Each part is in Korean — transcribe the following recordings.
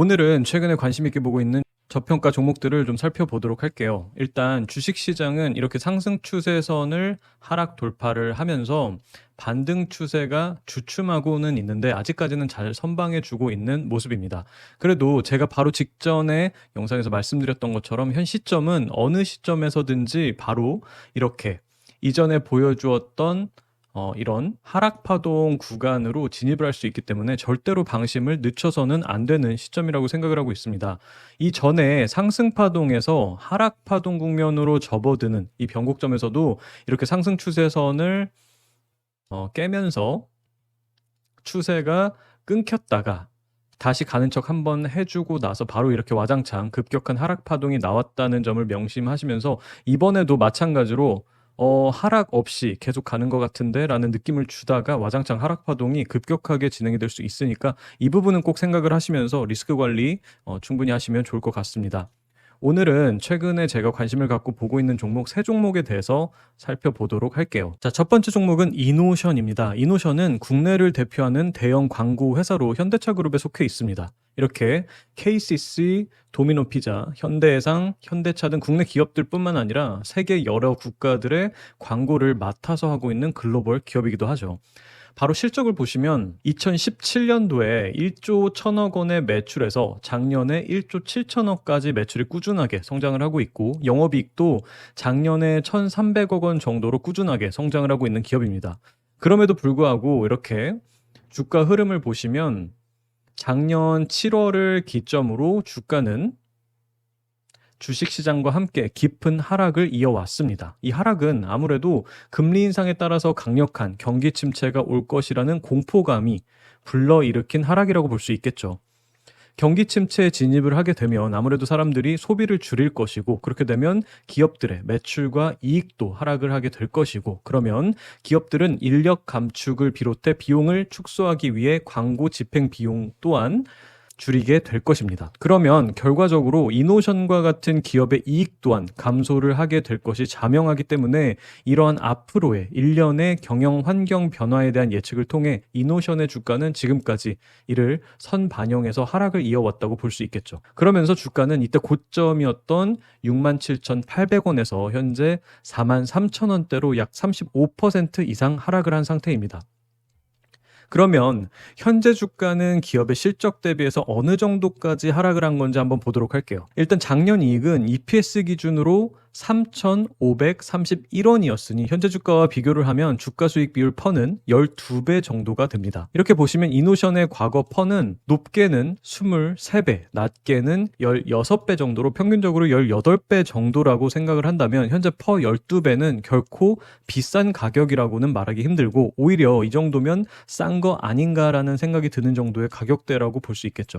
오늘은 최근에 관심 있게 보고 있는 저평가 종목들을 좀 살펴보도록 할게요. 일단 주식 시장은 이렇게 상승 추세선을 하락 돌파를 하면서 반등 추세가 주춤하고는 있는데 아직까지는 잘 선방해 주고 있는 모습입니다. 그래도 제가 바로 직전에 영상에서 말씀드렸던 것처럼 현 시점은 어느 시점에서든지 바로 이렇게 이전에 보여주었던 어, 이런 하락 파동 구간으로 진입을 할 수 있기 때문에 절대로 방심을 늦춰서는 안 되는 시점이라고 생각을 하고 있습니다. 이 전에 상승 파동에서 하락 파동 국면으로 접어드는 이 변곡점에서도 이렇게 상승 추세선을 어, 깨면서 추세가 끊겼다가 다시 가는 척 한번 해주고 나서 바로 이렇게 와장창 급격한 하락 파동이 나왔다는 점을 명심하시면서 이번에도 마찬가지로 어, 하락 없이 계속 가는 것 같은데 라는 느낌을 주다가 와장창 하락 파동이 급격하게 진행이 될 수 있으니까 이 부분은 꼭 생각을 하시면서 리스크 관리 어, 충분히 하시면 좋을 것 같습니다. 오늘은 최근에 제가 관심을 갖고 보고 있는 종목 세 종목에 대해서 살펴보도록 할게요. 자, 첫 번째 종목은 이노션입니다. 이노션은 국내를 대표하는 대형 광고 회사로 현대차 그룹에 속해 있습니다. 이렇게 KCC, 도미노 피자, 현대해상, 현대차 등 국내 기업들뿐만 아니라 세계 여러 국가들의 광고를 맡아서 하고 있는 글로벌 기업이기도 하죠. 바로 실적을 보시면 2017년도에 1조 1천억 원의 매출에서 작년에 1조 7천억까지 매출이 꾸준하게 성장을 하고 있고 영업이익도 작년에 1,300억 원 정도로 꾸준하게 성장을 하고 있는 기업입니다. 그럼에도 불구하고 이렇게 주가 흐름을 보시면 작년 7월을 기점으로 주가는 주식시장과 함께 깊은 하락을 이어왔습니다. 이 하락은 아무래도 금리 인상에 따라서 강력한 경기 침체가 올 것이라는 공포감이 불러일으킨 하락이라고 볼 수 있겠죠. 경기 침체에 진입을 하게 되면 아무래도 사람들이 소비를 줄일 것이고 그렇게 되면 기업들의 매출과 이익도 하락을 하게 될 것이고 그러면 기업들은 인력 감축을 비롯해 비용을 축소하기 위해 광고 집행 비용 또한 줄이게 될 것입니다. 그러면 결과적으로 이노션과 같은 기업의 이익 또한 감소를 하게 될 것이 자명하기 때문에 이러한 앞으로의 일련의 경영 환경 변화에 대한 예측을 통해 이노션의 주가는 지금까지 이를 선 반영해서 하락을 이어왔다고 볼 수 있겠죠. 그러면서 주가는 이때 고점이었던 67,800원에서 현재 43,000원대로 약 35% 이상 하락을 한 상태입니다. 그러면 현재 주가는 기업의 실적 대비해서 어느 정도까지 하락을 한 건지 한번 보도록 할게요. 일단 작년 이익은 EPS 기준으로 3,531원이었으니 현재 주가와 비교를 하면 주가 수익 비율 퍼는 12배 정도가 됩니다. 이렇게 보시면 이노션의 과거 퍼는 높게는 23배, 낮게는 16배 정도로 평균적으로 18배 정도라고 생각을 한다면 현재 퍼 12배는 결코 비싼 가격이라고는 말하기 힘들고 오히려 이 정도면 싼 거 아닌가라는 생각이 드는 정도의 가격대라고 볼 수 있겠죠.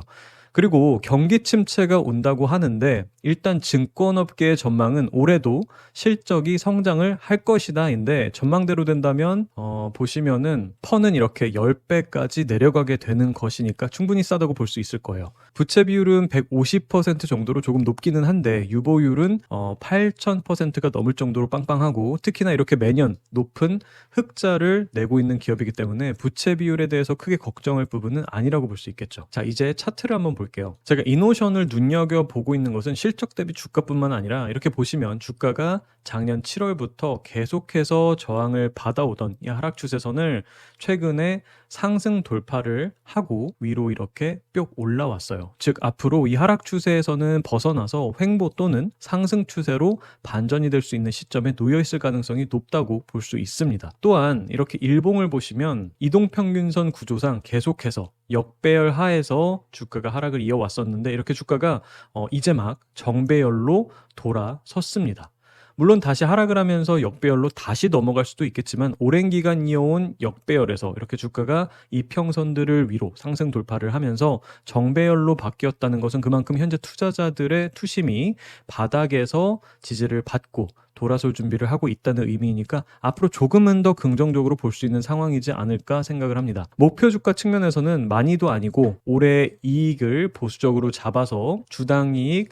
그리고 경기 침체가 온다고 하는데 일단 증권업계의 전망은 올해도 실적이 성장을 할 것이다인데 전망대로 된다면 어, 보시면은 퍼는 이렇게 10배까지 내려가게 되는 것이니까 충분히 싸다고 볼 수 있을 거예요. 부채 비율은 150% 정도로 조금 높기는 한데 유보율은 어, 8,000%가 넘을 정도로 빵빵하고 특히나 이렇게 매년 높은 흑자를 내고 있는 기업이기 때문에 부채 비율에 대해서 크게 걱정할 부분은 아니라고 볼 수 있겠죠. 자, 이제 차트를 한번 볼게요. 제가 이 노션을 눈여겨 보고 있는 것은 실적 대비 주가뿐만 아니라 이렇게 보시면 주가가 작년 7월부터 계속해서 저항을 받아오던 이 하락 추세선을 최근에 상승 돌파를 하고 위로 이렇게 뿅 올라왔어요. 즉 앞으로 이 하락 추세에서는 벗어나서 횡보 또는 상승 추세로 반전이 될 수 있는 시점에 놓여 있을 가능성이 높다고 볼 수 있습니다. 또한 이렇게 일봉을 보시면 이동평균선 구조상 계속해서 역배열 하에서 주가가 하락을 이어왔었는데 이렇게 주가가 어, 이제 막 정배열로 돌아섰습니다. 물론 다시 하락을 하면서 역배열로 다시 넘어갈 수도 있겠지만 오랜 기간 이어온 역배열에서 이렇게 주가가 이평선들을 위로 상승 돌파를 하면서 정배열로 바뀌었다는 것은 그만큼 현재 투자자들의 투심이 바닥에서 지지를 받고 돌아설 준비를 하고 있다는 의미이니까 앞으로 조금은 더 긍정적으로 볼 수 있는 상황이지 않을까 생각을 합니다. 목표 주가 측면에서는 많이도 아니고 올해 이익을 보수적으로 잡아서 주당 이익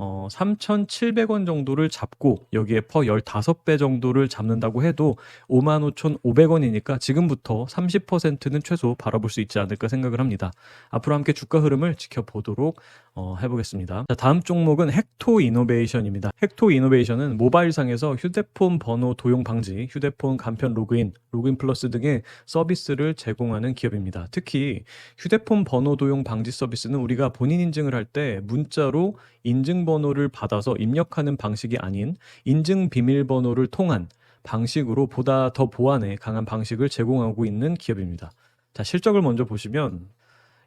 어, 3,700원 정도를 잡고 여기에 퍼 15배 정도를 잡는다고 해도 55,500원이니까 지금부터 30%는 최소 바라볼 수 있지 않을까 생각을 합니다. 앞으로 함께 주가 흐름을 지켜보도록 어, 해보겠습니다. 자, 다음 종목은 헥토 이노베이션입니다. 헥토 이노베이션은 모바일상에서 휴대폰 번호 도용 방지, 휴대폰 간편 로그인, 로그인 플러스 등의 서비스를 제공하는 기업입니다. 특히 휴대폰 번호 도용 방지 서비스는 우리가 본인 인증을 할 때 문자로 인증 번호를 받아서 입력하는 방식이 아닌 인증 비밀번호를 통한 방식으로 보다 더 보안에 강한 방식을 제공하고 있는 기업입니다. 자, 실적을 먼저 보시면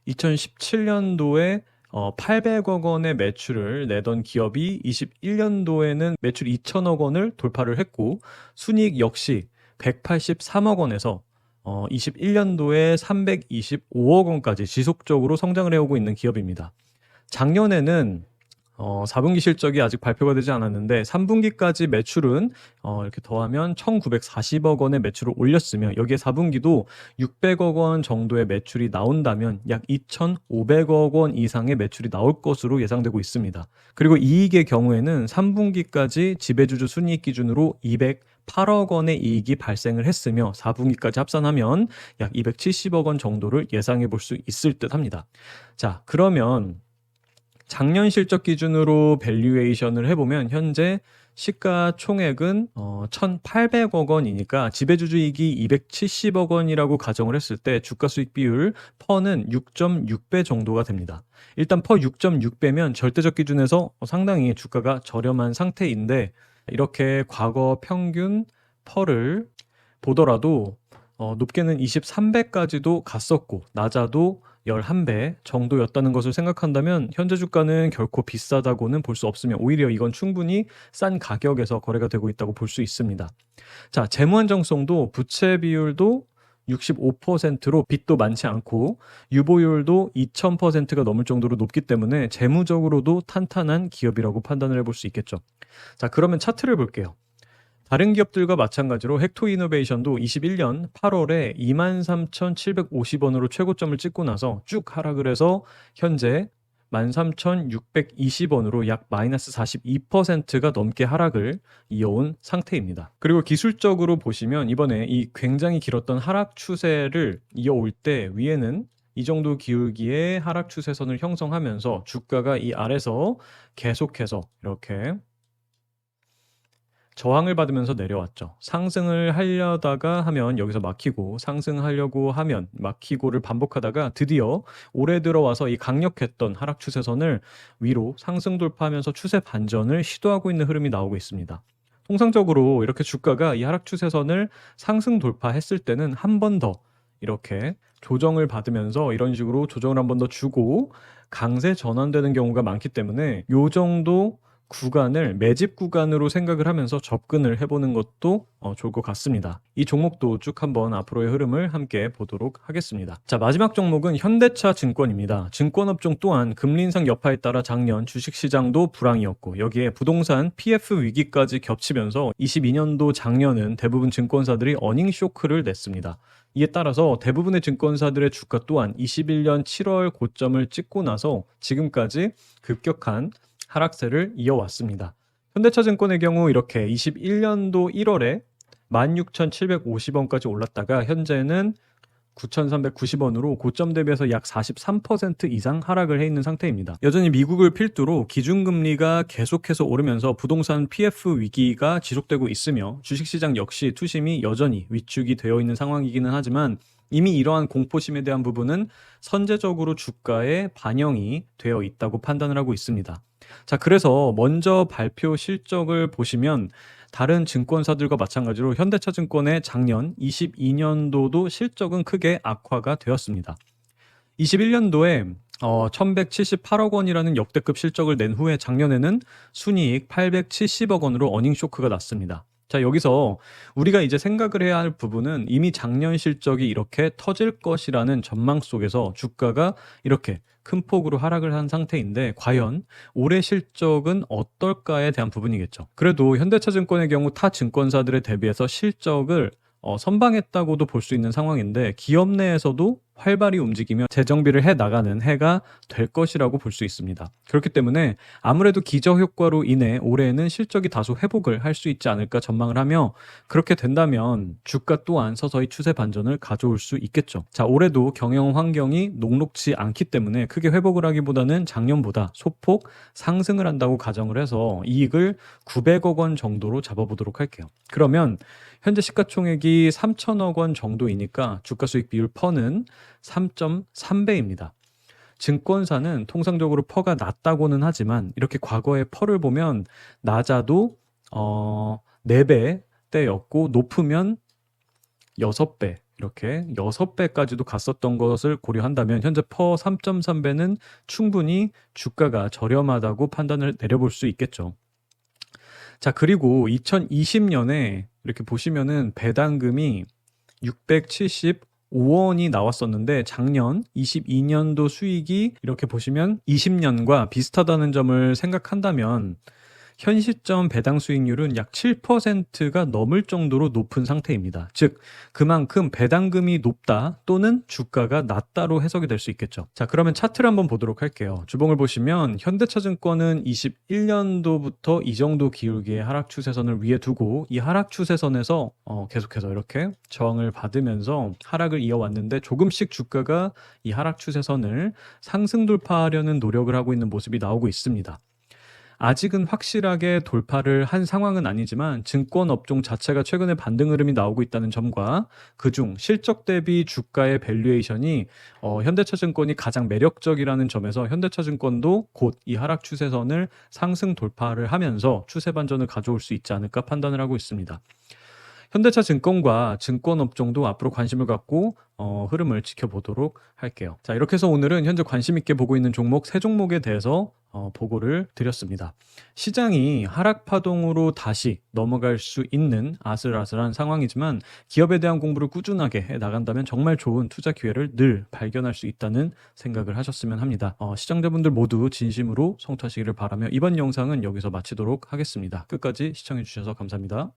2017년도에 어, 800억 원의 매출을 내던 기업이 21년도에는 매출 2천억 원을 돌파를 했고 순이익 역시 183억 원에서 어, 21년도에 325억 원까지 지속적으로 성장을 해오고 있는 기업입니다. 작년에는 어, 4분기 실적이 아직 발표가 되지 않았는데 3분기까지 매출은 어, 이렇게 더하면 1,940억 원의 매출을 올렸으며 여기에 4분기도 600억 원 정도의 매출이 나온다면 약 2,500억 원 이상의 매출이 나올 것으로 예상되고 있습니다. 그리고 이익의 경우에는 3분기까지 지배주주 순이익 기준으로 208억 원의 이익이 발생을 했으며 4분기까지 합산하면 약 270억 원 정도를 예상해 볼 수 있을 듯 합니다. 자, 그러면 작년 실적 기준으로 밸류에이션을 해보면 현재 시가 총액은 어, 1,800억 원이니까 지배주주이익이 270억 원이라고 가정을 했을 때 주가 수익 비율 퍼는 6.6배 정도가 됩니다. 일단 퍼 6.6배면 절대적 기준에서 상당히 주가가 저렴한 상태인데 이렇게 과거 평균 퍼를 보더라도 어, 높게는 23배까지도 갔었고 낮아도 11배 정도였다는 것을 생각한다면 현재 주가는 결코 비싸다고는 볼 수 없으며 오히려 이건 충분히 싼 가격에서 거래가 되고 있다고 볼 수 있습니다. 자, 재무 안정성도 부채 비율도 65%로 빚도 많지 않고 유보율도 2000%가 넘을 정도로 높기 때문에 재무적으로도 탄탄한 기업이라고 판단을 해볼 수 있겠죠. 자, 그러면 차트를 볼게요. 다른 기업들과 마찬가지로 헥토 이노베이션도 21년 8월에 23,750원으로 최고점을 찍고 나서 쭉 하락을 해서 현재 13,620원으로 약 마이너스 42%가 넘게 하락을 이어온 상태입니다. 그리고 기술적으로 보시면 이번에 이 굉장히 길었던 하락 추세를 이어올 때 위에는 이 정도 기울기의 하락 추세선을 형성하면서 주가가 이 아래서 계속해서 이렇게 저항을 받으면서 내려왔죠. 상승을 하려다가 하면 여기서 막히고 상승하려고 하면 막히고를 반복하다가 드디어 올해 들어와서 이 강력했던 하락 추세선을 위로 상승 돌파하면서 추세 반전을 시도하고 있는 흐름이 나오고 있습니다. 통상적으로 이렇게 주가가 이 하락 추세선을 상승 돌파했을 때는 한 번 더 이렇게 조정을 받으면서 이런 식으로 조정을 한 번 더 주고 강세 전환되는 경우가 많기 때문에 요 정도 구간을 매집 구간으로 생각을 하면서 접근을 해보는 것도 어, 좋을 것 같습니다. 이 종목도 쭉 한번 앞으로의 흐름을 함께 보도록 하겠습니다. 자, 마지막 종목은 현대차 증권입니다. 증권업종 또한 금리 인상 여파에 따라 작년 주식시장도 불황이었고 여기에 부동산 PF 위기까지 겹치면서 22년도 작년은 대부분 증권사들이 어닝 쇼크를 냈습니다. 이에 따라서 대부분의 증권사들의 주가 또한 21년 7월 고점을 찍고 나서 지금까지 급격한 하락세를 이어왔습니다. 현대차증권의 경우 이렇게 21년도 1월에 16,750원까지 올랐다가 현재는 9,390원으로 고점 대비해서 약 43% 이상 하락을 해 있는 상태입니다. 여전히 미국을 필두로 기준금리가 계속해서 오르면서 부동산 PF 위기가 지속되고 있으며 주식시장 역시 투심이 여전히 위축이 되어 있는 상황이기는 하지만 이미 이러한 공포심에 대한 부분은 선제적으로 주가에 반영이 되어 있다고 판단을 하고 있습니다. 자, 그래서 먼저 발표 실적을 보시면 다른 증권사들과 마찬가지로 현대차증권의 작년 22년도도 실적은 크게 악화가 되었습니다. 21년도에 어, 1178억 원이라는 역대급 실적을 낸 후에 작년에는 순이익 870억 원으로 어닝 쇼크가 났습니다. 자, 여기서 우리가 이제 생각을 해야 할 부분은 이미 작년 실적이 이렇게 터질 것이라는 전망 속에서 주가가 이렇게 큰 폭으로 하락을 한 상태인데 과연 올해 실적은 어떨까에 대한 부분이겠죠. 그래도 현대차증권의 경우 타 증권사들에 대비해서 실적을 어, 선방했다고도 볼 수 있는 상황인데 기업 내에서도 활발히 움직이며 재정비를 해 나가는 해가 될 것이라고 볼 수 있습니다. 그렇기 때문에 아무래도 기저 효과로 인해 올해에는 실적이 다소 회복을 할 수 있지 않을까 전망을 하며 그렇게 된다면 주가 또한 서서히 추세 반전을 가져올 수 있겠죠. 자, 올해도 경영 환경이 녹록지 않기 때문에 크게 회복을 하기보다는 작년보다 소폭 상승을 한다고 가정을 해서 이익을 900억 원 정도로 잡아보도록 할게요. 그러면 현재 시가총액이 3천억 원 정도이니까 주가 수익 비율 퍼는 3.3배입니다. 증권사는 통상적으로 퍼가 낮다고는 하지만 이렇게 과거의 퍼를 보면 낮아도 어 4배 대였고 높으면 6배 이렇게 6배까지도 갔었던 것을 고려한다면 현재 퍼 3.3배는 충분히 주가가 저렴하다고 판단을 내려볼 수 있겠죠. 자, 그리고 2020년에 이렇게 보시면은 배당금이 675원이 나왔었는데 작년 22년도 수익이 이렇게 보시면 20년과 비슷하다는 점을 생각한다면 현 시점 배당 수익률은 약 7%가 넘을 정도로 높은 상태입니다. 즉, 그만큼 배당금이 높다 또는 주가가 낮다로 해석이 될 수 있겠죠. 자, 그러면 차트를 한번 보도록 할게요. 주봉을 보시면 현대차증권은 21년도부터 이 정도 기울기의 하락 추세선을 위에 두고 이 하락 추세선에서 어, 계속해서 이렇게 저항을 받으면서 하락을 이어왔는데 조금씩 주가가 이 하락 추세선을 상승 돌파하려는 노력을 하고 있는 모습이 나오고 있습니다. 아직은 확실하게 돌파를 한 상황은 아니지만 증권 업종 자체가 최근에 반등 흐름이 나오고 있다는 점과 그중 실적 대비 주가의 밸류에이션이 어, 현대차증권이 가장 매력적이라는 점에서 현대차증권도 곧 이 하락 추세선을 상승 돌파를 하면서 추세 반전을 가져올 수 있지 않을까 판단을 하고 있습니다. 현대차 증권과 증권 업종도 앞으로 관심을 갖고 어, 흐름을 지켜보도록 할게요. 자, 이렇게 해서 오늘은 현재 관심 있게 보고 있는 종목 세 종목에 대해서 어, 보고를 드렸습니다. 시장이 하락 파동으로 다시 넘어갈 수 있는 아슬아슬한 상황이지만 기업에 대한 공부를 꾸준하게 해 나간다면 정말 좋은 투자 기회를 늘 발견할 수 있다는 생각을 하셨으면 합니다. 어, 시청자분들 모두 진심으로 성투하시기를 바라며 이번 영상은 여기서 마치도록 하겠습니다. 끝까지 시청해 주셔서 감사합니다.